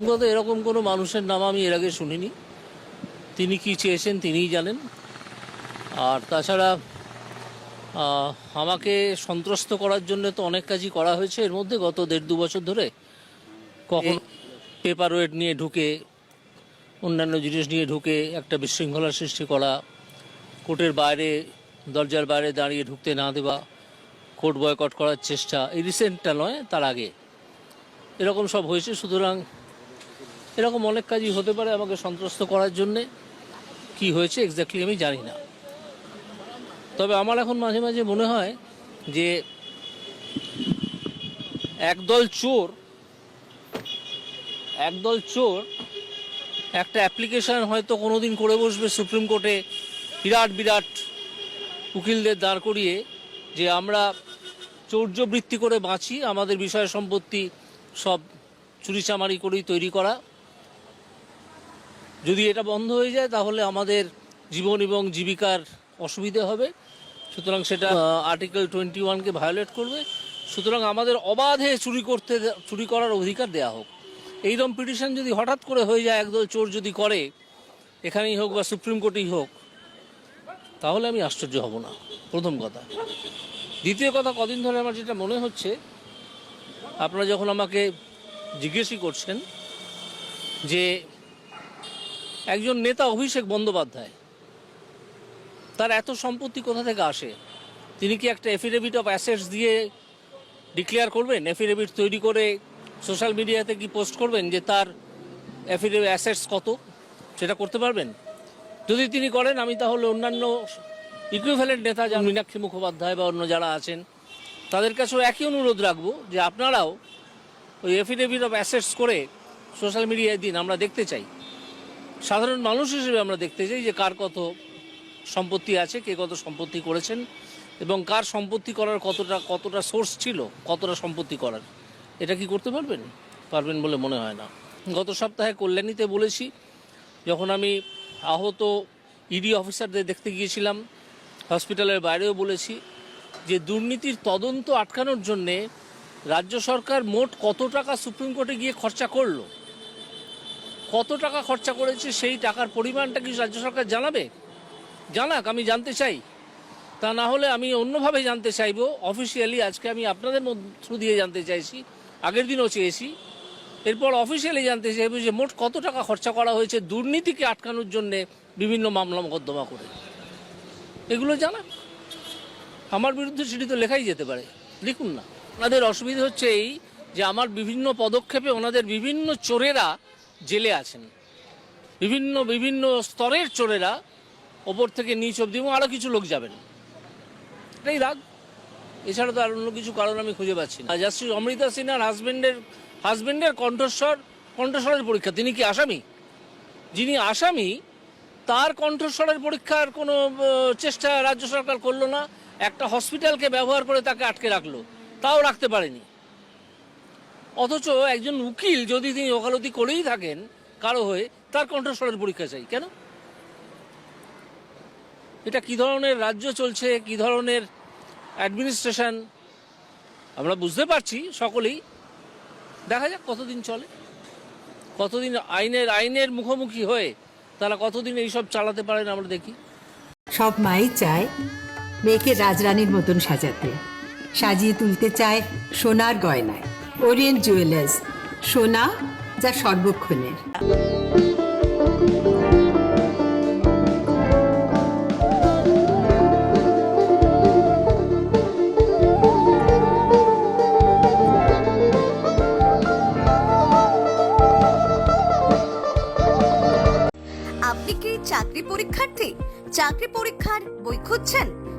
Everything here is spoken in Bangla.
গত এরকম কোনো মানুষের নাম আমি এর আগে শুনিনি। তিনি কি চেয়েছেন তিনিই জানেন। আর তাছাড়া আমাকে সন্ত্রস্ত করার জন্য তো অনেক কাজই করা হয়েছে। এর মধ্যে গত দেড় দু বছর ধরে কখন পেপার ওয়েট নিয়ে ঢুকে, অন্যান্য জিনিস নিয়ে ঢুকে, একটা বিশৃঙ্খলার সৃষ্টি করা, কোর্টের বাইরে, দরজার বাইরে দাঁড়িয়ে ঢুকতে না দেওয়া, কোর্ট বয়কট করার চেষ্টা, এই রিসেন্টটা নয়, তার আগে। এরকম সব হয়েছে, সুতরাং এরকম অনেক কাজই হতে পারে আমাকে সন্ত্রস্ত করার জন্যে। কি হয়েছে এক্স্যাক্টলি আমি জানি না। তবে আমার এখন মাঝে মাঝে মনে হয় যে একদল চোর একদল চোর একটা অ্যাপ্লিকেশান হয়তো কোনোদিন করে বসবে সুপ্রিম কোর্টে বিরাট বিরাট উকিলদের দাঁড় করিয়ে যে আমরা চৌর্যবৃত্তি করে বাঁচি, আমাদের বিষয় সম্পত্তি সব চুরিচামারি করেই তৈরি করা। যদি এটা বন্ধ হয়ে যায়, তাহলে আমাদের জীবন এবং জীবিকার অসুবিধে হবে। সুতরাং সেটা আর্টিকেল টোয়েন্টি ওয়ানকে ভায়োলেট করবে। সুতরাং আমাদের অবাধে চুরি করতে, চুরি করার অধিকার দেয়া হোক। এইরকম পিটিশন যদি হঠাৎ করে হয়ে যায়, একদল চোর যদি করে, এখানেই হোক বা সুপ্রিম কোর্টেই হোক, তাহলে আমি আশ্চর্য হব না। প্রথম কথা। দ্বিতীয় কথা, কদিন ধরে আমার যেটা মনে হচ্ছে, আপনারা যখন আমাকে জিজ্ঞেসই করছেন যে একজন নেতা অভিষেক বন্দ্যোপাধ্যায়। তার এত সম্পত্তি কোথা থেকে আসে? তিনি কি একটা এফিডেভিট অফ অ্যাসেটস দিয়ে ডিক্লেয়ার করবেন? এফিডেভিট তৈরি করে সোশ্যাল মিডিয়াতে কি পোস্ট করবেন যে তার এফিডেভিট অ্যাসেটস কত? সেটা করতে পারবেন? যদি তিনি করেন, আমি তাহলে অন্যান্য ইকুইভ্যালেন্ট নেতা যেমন মীনাক্ষী মুখোপাধ্যায় বা অন্য যারা আছেন, তাদের কাছেও একই অনুরোধ রাখব যে আপনারাও ওই এফিডেভিট অফ অ্যাসেটস করে সোশ্যাল মিডিয়ায় দিন, আমরা দেখতে চাই। সাধারণ মানুষ হিসেবে আমরা দেখতে চাই যে কার কত সম্পত্তি আছে, কে কত সম্পত্তি করেছেন এবং কার সম্পত্তি করার কতটা কতটা সোর্স ছিল, কতটা সম্পত্তি করার। এটা কি করতে পারবেন? পারবেন বলে মনে হয় না। গত সপ্তাহে কল্যাণীতে বলেছি, যখন আমি আহত ইডি অফিসারদের দেখতে গিয়েছিলাম হসপিটালের বাইরেও বলেছি যে দুর্নীতির তদন্ত আটকানোর জন্যে রাজ্য সরকার মোট কত টাকা সুপ্রিম কোর্টে গিয়ে খরচা করল? কত টাকা খরচা করেছে সেই টাকার পরিমাণটা কি রাজ্য সরকার জানাবে? জানাক, আমি জানতে চাই। তা না হলে আমি অন্যভাবে জানতে চাইব। অফিসিয়ালি আজকে আমি আপনাদের থ্রু দিয়ে জানতে চাইছি। আগের দিনও চেয়েছি। এরপর অফিসিয়ালি জানতে চাইব যে মোট কত টাকা খরচা করা হয়েছে দুর্নীতিকে আটকানোর জন্যে বিভিন্ন মামলা মোকদ্দমা করে। এগুলো জানা আমার বিরুদ্ধে সেটি তো লেখাই যেতে পারে। লিখুন না। ওনাদের অসুবিধা হচ্ছে এই যে আমার বিভিন্ন পদক্ষেপে ওনাদের বিভিন্ন চোরেরা জেলে আছেন। বিভিন্ন বিভিন্ন স্তরের চোরেরা ওপর থেকে নিচ অব্দি এবং আরও কিছু লোক যাবেন। এটাই রাগ। এছাড়া তো আর অন্য কিছু কারণ আমি খুঁজে পাচ্ছি না। জাস্টিস অমৃতা সিনহার হাজবেন্ডের হাজবেন্ডের কণ্ঠস্বর, কণ্ঠস্বরের পরীক্ষা। তিনি কি আসামি? যিনি আসামি, তার কণ্ঠস্বরের পরীক্ষার কোনো চেষ্টা রাজ্য সরকার করল না। একটা হসপিটালকে ব্যবহার করে তাকে আটকে রাখল। তাও রাখতে পারেনি। অথচ একজন উকিল যদি তিনি ওকালতি করেই থাকেন কারও হয়ে, তার কণ্ঠস্বরের পরীক্ষা চাই, কেন? এটা কি ধরনের রাজ্য চলছে, কি ধরনের অ্যাডমিনিস্ট্রেশন আমরা বুঝতে পারছি সকলেই। দেখা যাক কতদিন চলে। কতদিন আইনের আইনের মুখোমুখি হয়ে তারা কতদিন এইসব চালাতে পারেন আমরা দেখি। সব মাই চায় মেয়েকে রাজরানীর মতন সাজাতে। সাজিয়ে তুলতে চায় সোনার গয়নায়। ওরিয়েন্ট জুয়েলার্স সোনা যা সর্বক্ষণের। আপনি কি চাকরি পরীক্ষার্থী? চাকরি পরীক্ষার বই খুঁজছেন?